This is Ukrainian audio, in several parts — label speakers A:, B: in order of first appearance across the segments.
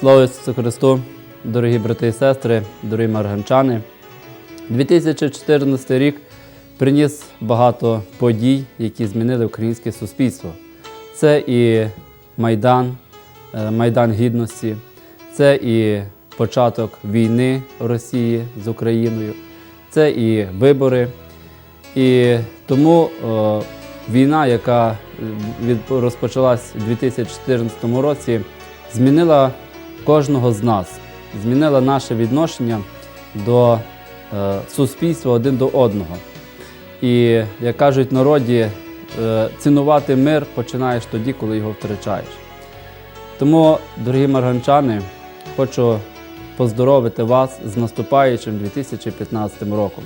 A: Слава Ісусу Христу, дорогі брати і сестри, дорогі марганчани. 2014 рік приніс багато подій, які змінили українське суспільство. Це і Майдан, е, Майдан Гідності, це і початок війни Росії з Україною, це і вибори. І тому е, війна, яка е, розпочалась у 2014 році, змінила кожного з нас, змінила наше відношення до е, суспільства один до одного. І, як кажуть народі, е, цінувати мир починаєш тоді, коли його втрачаєш. Тому, дорогі марганчани, хочу поздоровити вас з наступаючим 2015 роком.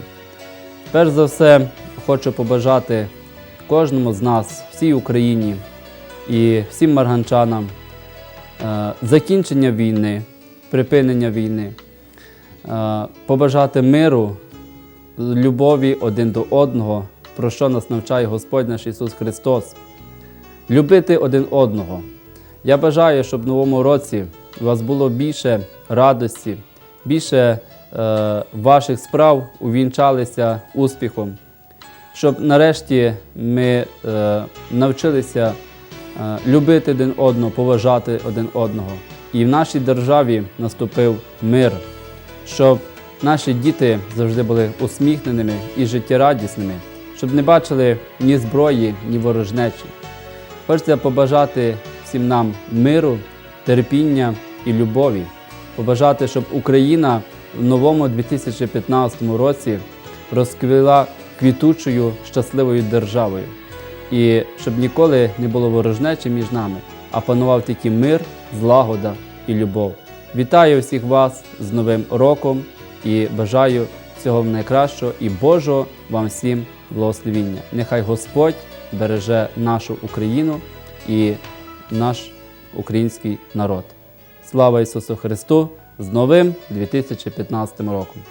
A: Перш за все, хочу побажати кожному з нас, всій Україні і всім марганчанам закінчення війни, припинення війни, е, побажати миру, любові один до одного, про що нас навчає Господь наш Ісус Христос. Любити один одного. Я бажаю, щоб в новому році у вас було більше радості, більше е, ваших справ увінчалися успіхом, щоб нарешті ми е, навчилися е, любити один одного, поважати один одного. І в нашій державі наступив мир, щоб наші діти завжди були усміхненими і життєрадісними, щоб не бачили ні зброї, ні ворожнечі. Хочеться побажати всім нам миру, терпіння і любові. Побажати, щоб Україна в новому 2015 році розквіла квітучою щасливою державою. І щоб ніколи не було ворожнечі між нами, а панував тільки мир, злагода і любов. Вітаю всіх вас з Новим роком і бажаю всього найкращого і Божого вам всім благословіння. Нехай Господь береже нашу Україну і наш український народ. Слава Ісусу Христу! З новим 2015 роком!